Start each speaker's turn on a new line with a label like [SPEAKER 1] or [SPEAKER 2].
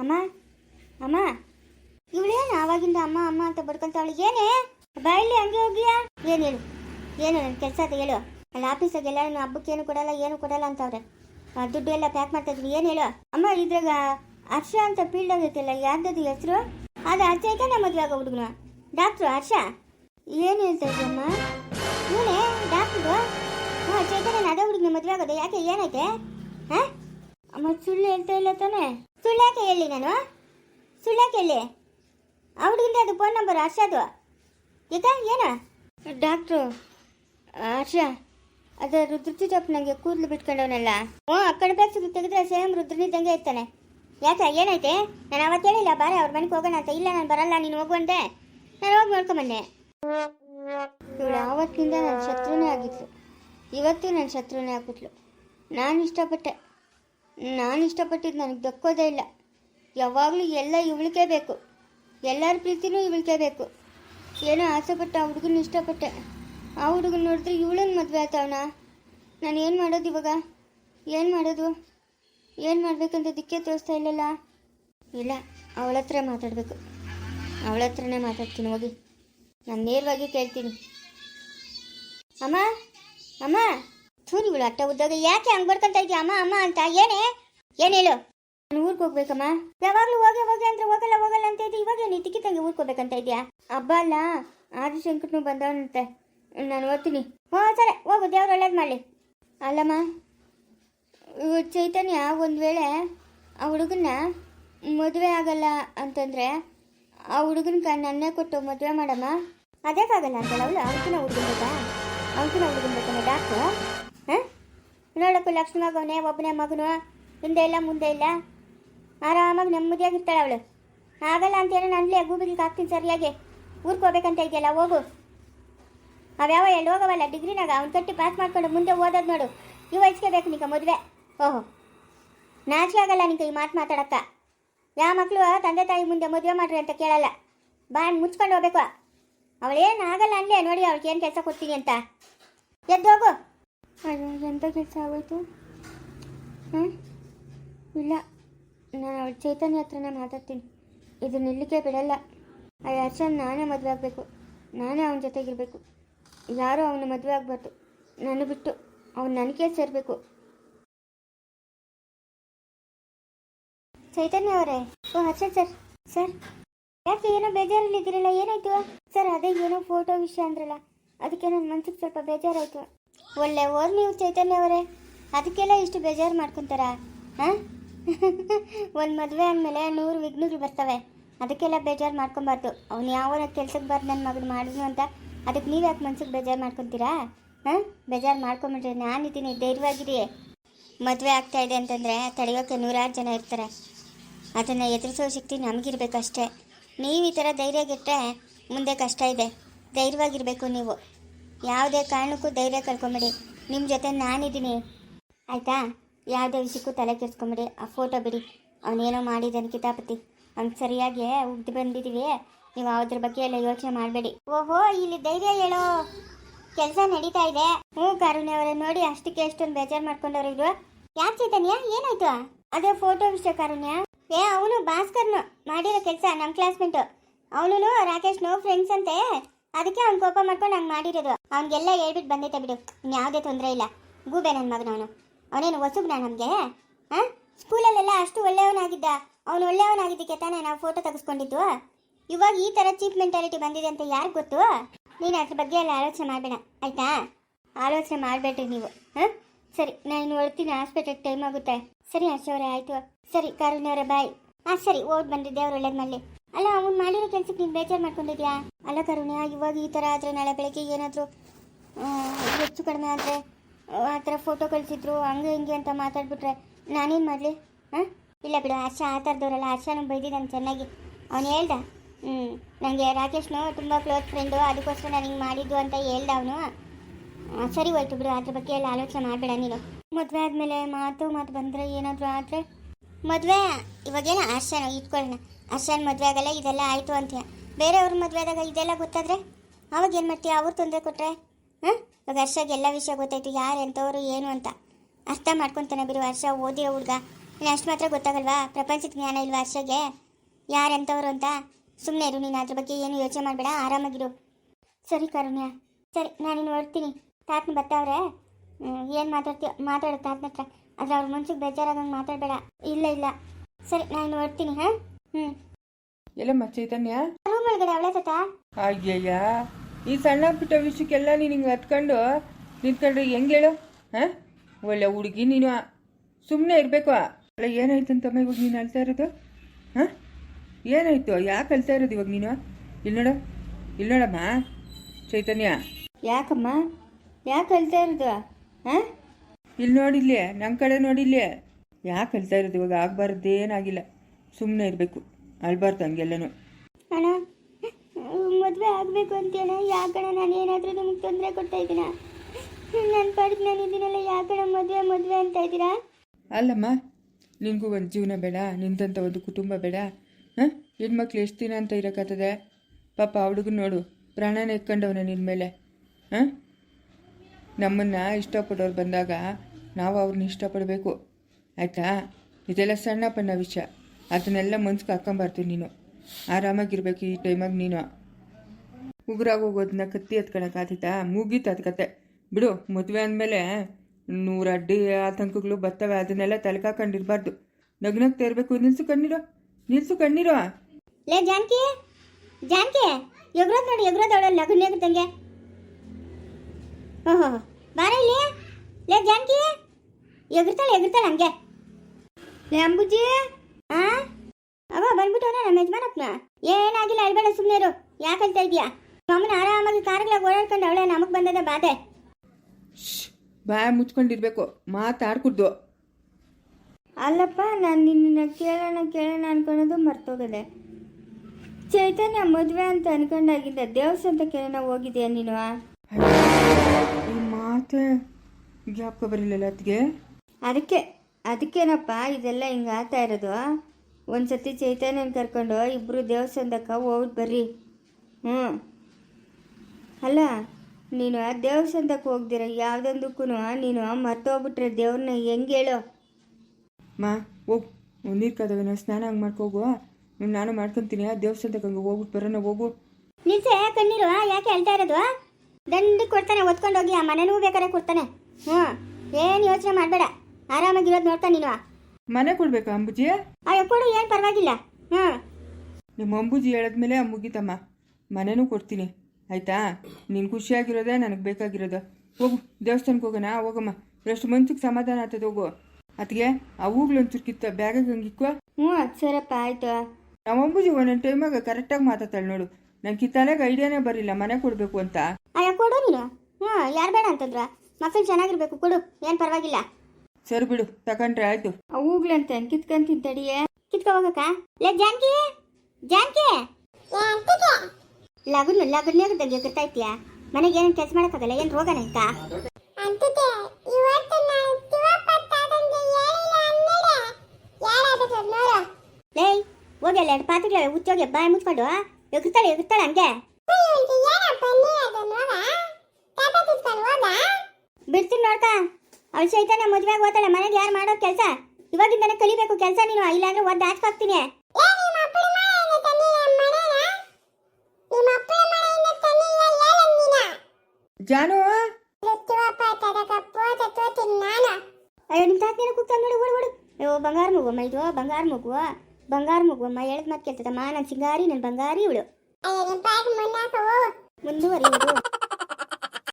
[SPEAKER 1] ಅಮ್ಮ ಅಮ್ಮ. ಇವಳೇನು ಆವಾಗಿಂದ ಅಮ್ಮ ಅಮ್ಮ ಅಂತ ಬಡ್ಕೊಂತಾವಳು ಏನೇ? ಬಾಯಲ್ಲಿ ಹಂಗೆ ಹೋಗ್ಲಿಯಾ ಏನು ಹೇಳು? ಏನು ನನ್ನ ಕೆಲಸ ಅದು ಹೇಳು. ಅಲ್ಲಿ ಆಫೀಸಾಗೆಲ್ಲ ನಾನು ಹಬ್ಬಕ್ಕೆ ಏನು ಕೊಡಲ್ಲ ಏನು ಕೊಡಲ್ಲ ಅಂತವ್ರೆ. ದುಡ್ಡು ಎಲ್ಲ ಪ್ಯಾಕ್ ಮಾಡ್ತಾ ಇದ್ವಿ ಏನು ಹೇಳು? ಅಮ್ಮ, ಇದ್ರಾಗ ಹರ್ಷ ಅಂತ ಫೀಲ್ಡ್ ಆಗೈತಿಲ್ಲ ಯಾರ್ದದು ಹೆಸರು? ಅದು ಹರ್ಷಕ್ಕೆ ಮದುವೆ ಆಗೋ ಹುಡುಗನು? ಡಾಕ್ಟ್ರು ಹರ್ಷ? ಏನು ಹೇಳ್ತಾ ಇದ್ದಮ್ಮ ಇವನೇ ಡಾಕ್ಟ್ರು ಹಾಂ ಚೈತನ್ಯ ಅದೇ ಹುಡುಗನ ಮದುವೆ ಆಗೋದು, ಯಾಕೆ ಏನೈತೆ ಹಾಂ? ಅಮ್ಮ, ಸುಳ್ಳು ಹೇಳ್ತಾ ಇಲ್ಲ ತಾನೆ? ಸುಳ್ಳು ಯಾಕೆ ಹೇಳಿ ನಾನು? ಸುಳ್ಳಾಕೆ ಹೇಳಿ? ಆ ಹುಡುಗಿಂದ ಅದು ಫೋನ್ ನಂಬರ್ ಹರ್ಷದು ಈಗ ಏನು? ಡಾಕ್ಟ್ರು ಹರ್ಷ ಅದೇ ರುದ್ರಚಿಟಪ್ಪ ನನಗೆ ಕೂದಲು ಬಿಟ್ಕೊಂಡವನಲ್ಲ. ಹ್ಞೂ ಆ ಕಡೆ ಬ್ಯಾಗ್ ತೆಗೆದ್ರೆ ಸೇಮ್ ರುದ್ರನಿದ್ದಂಗೆ ಇರ್ತಾನೆ. ಯಾಕೆ ಏನೈತೆ? ನಾನು ಅವತ್ತು ಹೇಳಿಲ್ಲ ಬಾರೆ ಅವ್ರ ಮನೆಗೆ ಹೋಗೋಣ ಅಂತ. ಇಲ್ಲ ನಾನು ಬರಲ್ಲ ನೀನು ಹೋಗುವಂತೆ ನಾನು ಹೋಗಿ ನೋಡ್ಕೊಂಬಂದೆ ಇವಳು ಆವತ್ತಿನಿಂದ ನನ್ನ ಶತ್ರುನೇ ಆಗಿದ್ಲು. ಇವತ್ತು ನನ್ನ ಶತ್ರುನೇ ಆಗ್ಬಿಟ್ಲು. ನಾನು ಇಷ್ಟಪಟ್ಟೆ. ನಾನು ಇಷ್ಟಪಟ್ಟಿದ್ದು ನನಗೆ ದಕ್ಕೋದೇ ಇಲ್ಲ. ಯಾವಾಗಲೂ ಎಲ್ಲ ಇವಳಿಗೆ ಬೇಕು. ಎಲ್ಲರ ಪ್ರೀತಿನೂ ಇವಳಿಗೆ ಬೇಕು. ಏನೋ ಆಸೆಪಟ್ಟು ಆ ಹುಡುಗನ ಇಷ್ಟಪಟ್ಟೆ. ಆ ಹುಡುಗನ ನೋಡಿದ್ರೆ ಇವಳನ್ನ ಮದುವೆ ಆತವನ ನಾನು ಏನು ಮಾಡೋದು ಇವಾಗ? ಏನು ಮಾಡೋದು? ಏನು ಮಾಡಬೇಕಂತ ದಿಕ್ಕೆ ತೋರಿಸ್ತಾ ಇಲ್ಲಲ್ಲ? ಇಲ್ಲ, ಅವಳ ಹತ್ರ ಮಾತಾಡಬೇಕು. ಅವಳ ಹತ್ರನೇ ಮಾತಾಡ್ತೀನಿ, ಹೋಗಿ. ನಾನು ನೇರವಾಗಿ ಕೇಳ್ತೀನಿ. ಅಮ್ಮ ಅಮ್ಮ! ಇವಳು ಅಟ್ಟ ಉದ್ದಾಗ ಯಾಕೆ ಹಂಗೆ ಬರ್ಕೊಂತ ಇದ್ಯಾ? ಅಮ್ಮ ಅಮ್ಮ ಅಂತ. ಏನೇ? ಏನು ಹೇಳು? ನಾನು ಊರಿಗೆ ಹೋಗ್ಬೇಕಮ್ಮ. ಯಾವಾಗಲೂ ಹೋಗಿ ಹೋಗಿ ಅಂದ್ರೆ ಹೋಗಲ್ಲ ಹೋಗಲ್ಲ ಅಂತ ಇದ್ದೆ. ಇವಾಗ ನೀನು ತಿಕ್ಕಿದಂಗೆ ಊರಿಗೆ ಹೋಗ್ಬೇಕಂತ ಇದೆಯಾ? ಹಬ್ಬ ಅಲ್ಲ. ಆದಿಶಂಕರ್ನು ಬಂದವನಂತೆ. ನಾನು ಓದ್ತೀನಿ ಹ್ಞೂ ಸರಿ. ಹೋಗು, ದೇವ್ರು ಒಳ್ಳೇದು ಮಾಡಲಿ. ಅಲ್ಲಮ್ಮ ಚೈತನ್ಯ ಒಂದು ವೇಳೆ ಆ ಹುಡುಗನ್ನ ಮದುವೆ ಆಗಲ್ಲ ಅಂತಂದರೆ ಆ ಹುಡುಗನ ನನ್ನೇ ಕೊಟ್ಟು ಮದುವೆ ಮಾಡಮ್ಮ. ಅದೇಕಾಗಲ್ಲ ಅಂತಲ್ಲ ಅವಳು? ಅವಕಿನ ಹುಡುಗನ್ ಬೇಕಾ? ಅವಕಿನ ಹುಡುಗನ್ ಬೇಕಮ್ಮ ಡಾಕ್ಟ್ರು? ನೋಡಕ್ಕೂ ಲಕ್ಷ್ಮಿ ಮಗವನೇ ಒಬ್ಬನೇ ಮಗನು. ಹಿಂದೆ ಇಲ್ಲ, ಮುಂದೆ ಇಲ್ಲ. ಆರಾಮಾಗಿ ನೆಮ್ಮದಿಯಾಗಿರ್ತಾಳೆ ಅವಳು. ಆಗಲ್ಲ ಅಂತೇಳಿ ನಾನು ಅಲ್ಲೇ ಗೂಬಿಗೆ ಹಾಕ್ತೀನಿ ಸರಿಯಾಗಿ. ಊರಿಗೆ ಹೋಗ್ಬೇಕಂತ ಇದೆಯಲ್ಲ, ಹೋಗು. ಅವ್ಯಾವ ಎಲ್ಲಿ ಹೋಗವಲ್ಲ, ಡಿಗ್ರಿನಾಗ. ಅವ್ನು ಕಟ್ಟಿ ಪಾಸ್ ಮಾಡ್ಕೊಂಡು ಮುಂದೆ ಓದೋದು ನೋಡು. ಈ ವಯಸ್ಸಿಗೆ ಬೇಕು ನಿಂಗೆ ಮದುವೆ. ಓಹೋ. ನಾಚಿಕೆ ಆಗಲ್ಲ ನಿಂಗೆ ಈ ಮಾತು ಮಾತಾಡಕ್ಕ. ಯಾವ ಮಕ್ಕಳು ತಂದೆ ತಾಯಿ ಮುಂದೆ ಮದುವೆ ಮಾಡ್ರಿ ಅಂತ ಕೇಳಲ್ಲ. ಬಾಣ್ ಮುಚ್ಕೊಂಡು ಹೋಗ್ಬೇಕು. ಅವಳೇನು ಆಗಲ್ಲ ಅನ್ಲೇ ನೋಡಿ, ಅವಳಿಗೆ ಏನು ಕೆಲಸ ಕೊಡ್ತೀನಿ ಅಂತ. ಎದ್ದು ಅಯ್ಯೋ ಎಂಥ ಕೆಲಸ ಆಗೋಯ್ತು ಹಾಂ ಇಲ್ಲ ನಾನು ಅವಳ ಚೈತನ್ಯ ಹತ್ರನೇ ಮಾತಾಡ್ತೀನಿ ಇದು ನಿಲ್ಲಿಕೆ ಬಿಡಲ್ಲ ಆ ಹರ್ಷನ್ ನಾನೇ ಮದುವೆ ಆಗಬೇಕು ನಾನೇ ಅವನ ಜೊತೆಗಿರಬೇಕು ಯಾರೂ ಅವನ ಮದುವೆ ಆಗಬಾರ್ದು ನಾನು ಬಿಟ್ಟು ಅವನು ನನಗೆ ಸೇರಬೇಕು ಚೈತನ್ಯ ಅವರೇ ಓ ಹರ್ಷನ್ ಸರ್ ಸರ್ ಯಾಕೆ ಏನೋ ಬೇಜಾರಲ್ಲಿ ಬೇಜಾರಲ್ಲಿದ್ದೀರಲ್ಲ ಏನಾಯ್ತು ಸರ್ ಅದೇ ಏನೋ ಫೋಟೋ ವಿಷಯ ಅಂದ್ರಲ್ಲ ಅದಕ್ಕೆ ನನ್ನ ಮನ್ಸಿಗೆ ಸ್ವಲ್ಪ ಬೇಜಾರಾಯ್ತು ಒಳ್ಳೆ ಓದ್ ನೀವು ಚೈತನ್ಯ ಅವರೇ. ಅದಕ್ಕೆಲ್ಲ ಇಷ್ಟು ಬೇಜಾರು ಮಾಡ್ಕೊತಾರಾ, ಹಾಂ? ಒಂದು ಮದುವೆ ಅಂದಮೇಲೆ ನೂರು ವಿಘ್ನಗಳು ಬರ್ತವೆ. ಅದಕ್ಕೆಲ್ಲ ಬೇಜಾರು ಮಾಡ್ಕೊಬಾರ್ದು. ಅವ್ನು ಯಾವ ಕೆಲ್ಸಕ್ಕೆ ಬಾರ್ದು ನನ್ನ ಮಗನ ಮಾಡಿದ್ನು ಅಂತ ಅದಕ್ಕೆ ನೀವು ಯಾಕೆ ಮನ್ಸಿಗೆ ಬೇಜಾರು ಮಾಡ್ಕೊತೀರಾ? ಹಾಂ? ಬೇಜಾರು ಮಾಡ್ಕೊಂಬಿಟ್ರೆ ನಾನಿದ್ದೀನಿ ಧೈರ್ಯವಾಗಿರಿ. ಮದುವೆ ಆಗ್ತಾ ಇದೆ ಅಂತಂದರೆ ತಡೆಯೋಕ್ಕೆ ನೂರಾರು ಜನ ಇರ್ತಾರೆ. ಅದನ್ನು ಎದುರಿಸೋ ಶಕ್ತಿ ನಮಗಿರ್ಬೇಕಷ್ಟೇ ನೀವು ಈ ಥರ ಧೈರ್ಯಗಿಟ್ಟರೆ ಮುಂದೆ ಕಷ್ಟ ಇದೆ. ಧೈರ್ಯವಾಗಿರಬೇಕು ನೀವು. ಯಾವುದೇ ಕಾರಣಕ್ಕೂ ಧೈರ್ಯ ಕಳ್ಕೊಂಬಿಡಿ. ನಿಮ್ಮ ಜೊತೆ ನಾನಿದ್ದೀನಿ. ಆಯಿತಾ? ಯಾವುದೇ ವಿಷಯಕ್ಕೂ ತಲೆ ಕೆಡ್ಸ್ಕೊಂಬೇಡಿ. ಆ ಫೋಟೋ ಬಿಡಿ. ಅವನೇನೋ ಮಾಡಿದ್ದಾನೆ ಕಿತಾಪತಿ. ಅವ್ನು ಸರಿಯಾಗಿ ಉಗ್ದು ಬಂದಿದ್ದೀವಿ ನೀವು ಅದ್ರ ಬಗ್ಗೆ ಎಲ್ಲ ಯೋಚನೆ ಮಾಡಬೇಡಿ. ಓಹೋ, ಇಲ್ಲಿ ಧೈರ್ಯ ಹೇಳೋ ಕೆಲಸ ನಡೀತಾ ಇದೆ. ಹ್ಞೂ, ಕಾರುಣ್ಯ ಅವರೇ, ನೋಡಿ ಅಷ್ಟಕ್ಕೆ ಎಷ್ಟೊಂದು ಬೇಜಾರು ಮಾಡ್ಕೊಂಡವ್ರು ಇದ್ರು ಯಾಕೆ ಚೈತನ್ಯ? ಏನಾಯ್ತು? ಅದೇ ಫೋಟೋ ವಿಷಯ, ಕಾರುಣ್ಯ. ಏ, ಅವನು ಭಾಸ್ಕರ್ನು. ಮಾಡಿರೋ ಕೆಲಸ ನಮ್ಮ ಕ್ಲಾಸ್ಮೇಟು ಅವನು ರಾಕೇಶ್ನು ಫ್ರೆಂಡ್ಸ್ ಅಂತೆ. ಅದಕ್ಕೆ ಅವ್ನು ಕೋಪ ಮಾಡ್ಕೊಂಡು ಹಂಗೆ ಮಾಡಿರೋದು. ಅವ್ನಿಗೆಲ್ಲ ಹೇಳ್ಬಿಟ್ಟು ಬಂದೈತೆ ಬಿಡು. ಯಾವುದೇ ತೊಂದರೆ ಇಲ್ಲ. ಗೂಬೆ ನನ್ನ ಮಗನ ಅವನು ಅವನೇನು ಹೊಸಬ್ನ ನಮಗೆ? ಹಾಂ? ಸ್ಕೂಲಲ್ಲೆಲ್ಲ ಅಷ್ಟು ಒಳ್ಳೆಯವನಾಗಿದ್ದ. ಅವನು ಒಳ್ಳೆಯವನಾಗಿದ್ದಕ್ಕೆ ತಾನೇ ನಾವು ಫೋಟೋ ತೆಗೆಸ್ಕೊಂಡಿದ್ದು? ಇವಾಗ ಈ ಥರ ಚೀಪ್ ಮೆಂಟಾಲಿಟಿ ಬಂದಿದೆ ಅಂತ ಯಾರು ಗೊತ್ತು? ನೀನು ಅದ್ರ ಬಗ್ಗೆ ಎಲ್ಲ ಆಲೋಚನೆ ಮಾಡಬೇಡ. ಆಯಿತಾ? ಆಲೋಚನೆ ಮಾಡಬೇಡ್ರಿ ನೀವು. ಹಾಂ? ಸರಿ, ನಾನು ಹೊಡ್ತೀನಿ ಹಾಸ್ಪಿಟ್ಲಿಗೆ ಟೈಮ್ ಆಗುತ್ತೆ. ಸರಿ ಹರ್ಷವ್ರೆ ಆಯಿತು. ಸರಿ ಕಾರುಣ್ಯವರೇ ಬಾಯ್ ಹಾಂ ಸರಿ ಓಡ್ ಬಂದಿದ್ದೆ ಅವ್ರು ಒಳ್ಳೇದು ಮಾಡಲಿ. ಅಲ್ಲ, ಅವ್ನು ಮಾಡಿರೋ ಕೆಲ್ಸಕ್ಕೆ ನೀನು ಬೇಜಾರು ಮಾಡ್ಕೊಂಡಿದ್ಯಾ? ಅಲ್ಲ ಕರುಣ್ಯ ಇವಾಗ ಈ ಥರ ಆದರೆ ನಾಳೆ ಬೆಳಗ್ಗೆ ಏನಾದರೂ ಹೆಚ್ಚು ಕಡಿಮೆ ಆದರೆ, ಆ ಥರ ಫೋಟೋ ಕಳಿಸಿದ್ರು, ಹಂಗೆ ಹಿಂಗೆ ಅಂತ ಮಾತಾಡ್ಬಿಟ್ರೆ ನಾನೇನು ಮಾಡಲಿ? ಹಾಂ ಇಲ್ಲ ಬಿಡು, ಹರ್ಷ, ಆ ಥರದವ್ರಲ್ಲ, ಹರ್ಷನೂ ಬೈದಿದ್ದಾನೆ ಚೆನ್ನಾಗಿ. ಅವನು ಹೇಳ್ದ ಹ್ಞೂ ನನಗೆ ರಾಕೇಶ್ನು ತುಂಬ ಕ್ಲೋಸ್ ಫ್ರೆಂಡು ಅದಕ್ಕೋಸ್ಕರ ನಾನು ಹಿಂಗೆ ಮಾಡಿದ್ದು ಅಂತ ಹೇಳ್ದ ಅವನು. ಸರಿ ಹೋಯ್ತು ಬಿಡು, ಅದ್ರ ಬಗ್ಗೆ ಎಲ್ಲ ಆಲೋಚನೆ ಮಾಡಬೇಡ ನೀನು. ಮದುವೆ ಆದಮೇಲೆ ಮಾತು ಮಾತು ಬಂದರೆ ಏನಾದರೂ ಆದರೆ, ಮದುವೆ, ಇವಾಗೇನು ಹರ್ಷನ, ಇಟ್ಕೊಳ್ಳೋಣ. ಹರ್ಷನ ಮದುವೆ ಆಗಲ್ಲ, ಇದೆಲ್ಲ ಆಯಿತು ಅಂತ ಬೇರೆಯವ್ರ ಮದುವೆ ಆದಾಗ ಇದೆಲ್ಲ ಗೊತ್ತಾದರೆ? ಅವಾಗ ಏನು ಮಾಡ್ತೀಯ? ಅವ್ರು ತೊಂದರೆ ಕೊಟ್ಟರೆ ಹಾಂ? ಇವಾಗ ಹರ್ಷಗೆ ಎಲ್ಲ ವಿಷಯ ಗೊತ್ತಾಯ್ತು, ಯಾರು ಎಂಥವ್ರು ಏನು ಅಂತ. ಅರ್ಥ ಮಾಡ್ಕೊತಾನೆ ಬಿಡು ಹರ್ಷ ಓದಿರೋ ಹುಡುಗ. ನೀನು ಅಷ್ಟು ಮಾತ್ರ ಗೊತ್ತಾಗಲ್ವಾ? ಪ್ರಪಂಚದ ಜ್ಞಾನ ಇಲ್ವಾ ಯಾರು ಎಂಥವ್ರು ಅಂತ? ಸುಮ್ಮನೆ ಇರು, ನೀನು ಅದ್ರ ಬಗ್ಗೆ ಏನು ಯೋಚನೆ ಮಾಡಬೇಡ, ಆರಾಮಾಗಿರು. ಸರಿ ಕರುಣ್ಯ. ಸರಿ, ನಾನು ನೀನು ಹೊರಡ್ತೀನಿ. ತಾತನ ಬರ್ತಾವ್ರೆ ಏನು ಮಾತಾಡ್ತೀಯ? ಮಾತಾಡೋ ತಾತನ ಹತ್ರ. ಆದರೆ ಅವ್ರ ಮನ್ಸಿಗೆ ಬೇಜಾರಾಗಂಗೆ ಮಾತಾಡಬೇಡ. ಇಲ್ಲ ಇಲ್ಲ. ಸರಿ, ನಾನು ಹೊರಡ್ತೀನಿ, ಹಾಂ? ಹ್ಞೂ
[SPEAKER 2] ಎಲ್ಲಮ್ಮ ಚೈತನ್ಯ
[SPEAKER 1] ರೂಮ್ ಒಳಗಡೆ ಅವಳೆ ತಾತ
[SPEAKER 2] ಅಯ್ಯಯ್ಯ ಈ ಸಣ್ಣ ಪುಟ್ಟ ವಿಷಯಕ್ಕೆಲ್ಲ ನೀನು ಹಿಂಗೆ ಹತ್ಕೊಂಡು ನಿಂತ್ಕೊಂಡ್ರೆ ಹೆಂಗೆ ಹೇಳು ಹಾಂ? ಒಳ್ಳೆ ಹುಡುಗಿ ನೀನು. ಸುಮ್ಮನೆ ಇರಬೇಕು. ಅಲ್ಲ ಏನಾಯ್ತಂತಮ್ಮ ಇವಾಗ ನೀನು ಅಳ್ತಾ ಇರೋದು? ಹಾಂ? ಏನಾಯ್ತು? ಯಾಕೆ ಅಳ್ತಾ ಇರೋದು ಇವಾಗ ನೀನು? ಇಲ್ಲಿ ನೋಡು ಇಲ್ಲಿ ನೋಡಮ್ಮ. ಚೈತನ್ಯ.
[SPEAKER 1] ಯಾಕಮ್ಮ? ಯಾಕೆ ಅಳ್ತಾ ಇರೋದು? ಹಾಂ?
[SPEAKER 2] ಇಲ್ಲಿ ನೋಡಿಲ್ಲಿ ನಮ್ಮ ಕಡೆ ನೋಡಿಲ್ಲಿ ಯಾಕೆ ಅಳ್ತಾ ಇರೋದು ಇವಾಗ? ಆಗಬಾರ್ದು ಏನಾಗಿಲ್ಲ. ಸುಮ್ಮನೆ ಇರಬೇಕು. ಅಳ್ಬಾರ್ದು ಹಂಗೆಲ್ಲನೂ.
[SPEAKER 1] ಅಣ್ಣ ಮದುವೆ ಆಗಬೇಕು ಅಂತೇಳ ಯಾಕಣ ನಾನು ಏನಾದರೂ ನಿಮ್ಗೆ ತೊಂದರೆ ಕೊಡ್ತಾ ಇದ್ದೀನ? ನನ್ನ ಪಾಡಿಗೆ ನಾನು ಇದನ್ನೆಲ್ಲ ಯಾಕಣ ಮದುವೆ ಮದುವೆ ಅಂತ ಇದ್ದೀರಾ?
[SPEAKER 2] ಅಲ್ಲಮ್ಮ ನಿನಗೂ ಒಂದು ಜೀವನ ಬೇಡ ನಿಂತಂಥ ಒಂದು ಕುಟುಂಬ ಬೇಡ. ಹಾಂ? ಹೆಣ್ಮಕ್ಳು ಎಷ್ಟು ದಿನ ಅಂತ ಇರೋಕ್ಕಾಗ್ತದೆ ಪಾಪ ಹುಡುಗನ ನೋಡು ಪ್ರಾಣನ ಎತ್ಕೊಂಡವನ ನಿನ್ನ ಮೇಲೆ. ಹಾಂ? ನಮ್ಮನ್ನು ಇಷ್ಟಪಡೋರು ಬಂದಾಗ ನಾವು ಅವ್ರನ್ನ ಇಷ್ಟಪಡಬೇಕು. ಆಯಿತಾ? ಇದೆಲ್ಲ ಸಣ್ಣ ಪಣ್ಣ ವಿಷಯ. ಅದನ್ನೆಲ್ಲ ಮನ್ಸಿಗೆ ಹಾಕ್ಕೊಂಬಾರ್ದು ನೀನು. ಆರಾಮಾಗಿರ್ಬೇಕು ಈ ಟೈಮಾಗಿ ನೀನು. ಉಗುರಾಗ ಹೋಗೋದನ್ನ ಕತ್ತಿ ಎತ್ಕೊಳಕ್ಕಾಗ್ತೈತಾ ಮುಗೀತು ಅದು ಕತೆ. ಬಿಡು, ಮದುವೆ ಅಂದಮೇಲೆ ನೂರು ಅಡ್ಡಿ ಆತಂಕಗಳು ಬರ್ತವೆ, ಅದನ್ನೆಲ್ಲ ತಲೆಕಾಕೊಂಡಿರಬಾರ್ದು ನಗ್ನಗ್ತಾ ಇರಬೇಕು. ನಿಲ್ಸು ಕಣ್ಣೀರು. ನಿಲ್ಸು ಕಣ್ಣೀರು.
[SPEAKER 1] ಲೇ, ಜಾನಕಿ. ಜಾನಕಿ. ಎಗ್ರೋದ್ ನೋಡಿ, ಎಗ್ರೋದ್ ಅವಳ ಲಗುನ್ ತಂಗೆ ಓಹೋ, ಬಾರ ಇಲ್ಲಿ. ಲೇ, ಜಾನಕಿ. ಎಗ್ರತಾಳೆ ಎಗ್ರತಾಳೆ ಹಂಗೆ. ಲೇ, ಅಂಬುಜಿ. ಆ? ಅವ ಬಂದ್ಬಿಟ್ಟವನ ನಮ್ಮ ಯಜಮಾನಪ್ಪನ. ಏನಾಗಿಲ್ಲ ಅಳ್ಬೇಡ ಸುಮ್ಮನೆ ಇರು ಯಾಕೆ ಹೇಳ್ತಾ ಇದೀಯಾ? ಮಾಮನ ಆರಾಮಾಗಿ ಕಾರ್ಗಳಾಗ ಓಡಾಡ್ಕೊಂಡು ಅವಳೆ ನಮಗೆ ಬಂದದ ಬಾಧೆ.
[SPEAKER 2] ಬಾಯ ಮುಚ್ಕೊಂಡಿರ್ಬೇಕು. ಮಾತಾಡ್ಕೊಡ್ದು.
[SPEAKER 1] ಅಲ್ಲಪ್ಪ ನಾನು ನಿನ್ನ ಕೇಳೋಣ ಕೇಳೋಣ ಅನ್ಕೊಳೋದು ಮರ್ತೋಗದೆ. ಚೈತನ್ಯ ಮದುವೆ ಅಂತ ಅನ್ಕೊಂಡಾಗಿದ್ದ ಅಂತ ಕೇಳೋಣ ಹೋಗಿದ್ಯಾ ನೀನು
[SPEAKER 2] ಈ ಮಾತೆ ಜ್ಞಾಪಕ ಬರಲಿಲ್ಲ ಅದಕ್ಕೆ
[SPEAKER 1] ಅದಕ್ಕೆ ಅದಕ್ಕೇನಪ್ಪ ಇದೆಲ್ಲ ಹಿಂಗೆ ಆಗ್ತಾ ಇರೋದು? ಒಂದು ಸತಿ ಚೈತನ್ಯನ ಕರ್ಕೊಂಡು ಇಬ್ಬರು ದೇವಸ್ಥಾನದಕ್ಕ ಹೋಗ್ಬಿಟ್ಟು ಬರ್ರಿ. ಹ್ಞೂ ಅಲ್ಲ ನೀನು ದೇವಸ್ಥಾನದಕ್ಕೆ ಹೋಗ್ದಿರ ಯಾವುದೊಂದಕ್ಕೂ ನೀನು ಮರ್ತೋಗ್ಬಿಟ್ರೆ ದೇವ್ರನ್ನ ಹೆಂಗೆ ಹೇಳು?
[SPEAKER 2] ಮಾ ಹೋಗು. ನೀರು ಕಾದವೇನೋ ಸ್ನಾನ ಹಂಗೆ ಮಾಡ್ಕೋಗು ನಾನು ಮಾಡ್ಕೊತೀನಿ ಆ ದೇವಸ್ಥಾನದಕ್ಕೆ ಹಂಗೆ ಹೋಗ್ಬಿಟ್ಟು ಬರೋಣ ಹೋಗು.
[SPEAKER 1] ನಿಲ್ಸೆ ಕಣ್ಣೀರು? ಯಾಕೆ ಹೇಳ್ತಾ ಇರೋದು? ದಂಡಿಗೆ ಕೊಡ್ತಾನೆ ಒತ್ಕೊಂಡು ಹೋಗಿ ಆ ಮನೆನೂ ಬೇಕಾದ್ರೆ ಕೊಡ್ತಾನೆ. ಹ್ಞೂ ಏನು ಯೋಚನೆ ಮಾಡಬೇಡ. ಆರಾಮಾಗಿರೋದು ನೋಡ್ತಾ ನೀನು?
[SPEAKER 2] ಮನೆ ಕೊಡ್ಬೇಕಾ ಅಂಬುಜಿ?
[SPEAKER 1] ಅಯ್ಯೋ ಕೊಡು ಏನು ಪರವಾಗಿಲ್ಲ. ಹ್ಞೂ
[SPEAKER 2] ನಿಮ್ಮ ಅಂಬುಜಿ ಹೇಳಿದ್ಮೇಲೆ ಮುಗೀತಮ್ಮ. ಮನೆನೂ ಕೊಡ್ತೀನಿ. ಆಯಿತಾ? ನೀನು ಖುಷಿಯಾಗಿರೋದೇ ನನಗೆ ಬೇಕಾಗಿರೋದು. ಹೋಗು ದೇವಸ್ಥಾನಕ್ಕೆ ಹೋಗೋಣ? ಹೋಗಮ್ಮ. ಎಷ್ಟು ಮನ್ಸಿಗೆ ಸಮಾಧಾನ ಆಗ್ತದೆ ಹೋಗು. ಅದಕ್ಕೆ ಆ ಹೂಗಳು ಒಂಚೂರು ಕಿತ್ತ ಬ್ಯಾಗಿಗೆ ಹಂಗಿಕ್ಕೋ
[SPEAKER 1] ಹ್ಞೂ ಸರಪ್ಪ ಆಯಿತು.
[SPEAKER 2] ನಮ್ಮ ಅಂಬುಜಿ ಒಂದೊಂದು ಟೈಮಾಗ ಕರೆಕ್ಟಾಗಿ ಮಾತಾಡ್ತಾಳೆ ನೋಡು. ನಂಗೆ ಕಿತ್ತಾಲೆಗೆ ಐಡಿಯಾನೇ ಬರಲಿಲ್ಲ ಮನೆ ಕೊಡಬೇಕು ಅಂತ.
[SPEAKER 1] ಅಯ್ಯೋ ಕೊಡು ನೀನು. ಹ್ಞೂ ಯಾರು ಬೇಡ ಅಂತಂದ್ರ. ಮಕ್ಕಳು ಚೆನ್ನಾಗಿರ್ಬೇಕು. ಕೊಡು ಏನು ಪರವಾಗಿಲ್ಲ.
[SPEAKER 2] ಸರಿ ಬಿಡು ತಗೊಂಡ್ರೆ ಆಯ್ತು.
[SPEAKER 1] ಅಂತ ಕಿತ್ಕೊಂತೀನಿ ತಡಿಯೇ. ಕಿತ್ಕೊ ಹೋಗಕ್ಕ ಲೇ ಜಾನ್ಕಿ! ಜಾನ್ಕಿ! ಲಗುನ್ ಲಗುನ್ ತೆಗಿಯೋ ಗೊತ್ತಾಯ್ತೀಯಾ ಮನೆಗೆ ಏನೇನು ಕೆಲಸ ಮಾಡೋಕ್ಕಾಗಲ್ಲ ಏನು ರೋಗನ ಅಂತ ಲೇ ಹೋಗಿ ಅಲ್ಲ ಎರಡು ಪಾತ್ರೆಗಳ ಉಚ್ಚೋಗಿ ಬಾಯಿ ಮುಚ್ಕೊಂಡು. ಎಗುರ್ತಾಳೆ ಎಗುರ್ತಾಳೆ ಹಂಗೆ? ಬಿಡ್ತೀನಿ ನೋಡ್ತಾ. ಅವಳು ಚೈತನ್ಯ ಮದುವೆಗೆ ಹೋಗ್ತಾಳೆ ಮನೆಗೆ ಯಾರು ಮಾಡೋ ಕೆಲಸ? ಇವಾಗಿಂದನೇ ಕಲಿಬೇಕು ಕೆಲಸ ನೀನು ಇಲ್ಲಾಂದ್ರೆ ಒದ್ದು ಹಾಕ್ತೀನಿ
[SPEAKER 2] ಜಾನು?
[SPEAKER 1] ಅಯ್ಯೋ ನಿಮ್ಮ ತಾತನೇನು ಕೂಗ್ತಾನೆ ನೋಡಿ ಓಡು ಓಡು. ಅಯ್ಯೋ ಬಂಗಾರ ಮಗುವಮ್ಮ ಇದು ಬಂಗಾರ ಮಗು. ಬಂಗಾರ ಮಗುವಮ್ಮ ಹೇಳಿದ್ ಮಾತು ಕೇಳ್ತದಮ್ಮ ನಾನು ಸಿಂಗಾರಿ ನನ್ನ ಬಂಗಾರಿ ಇವಳು. ಮುಂದುವರಿಯುವುದು.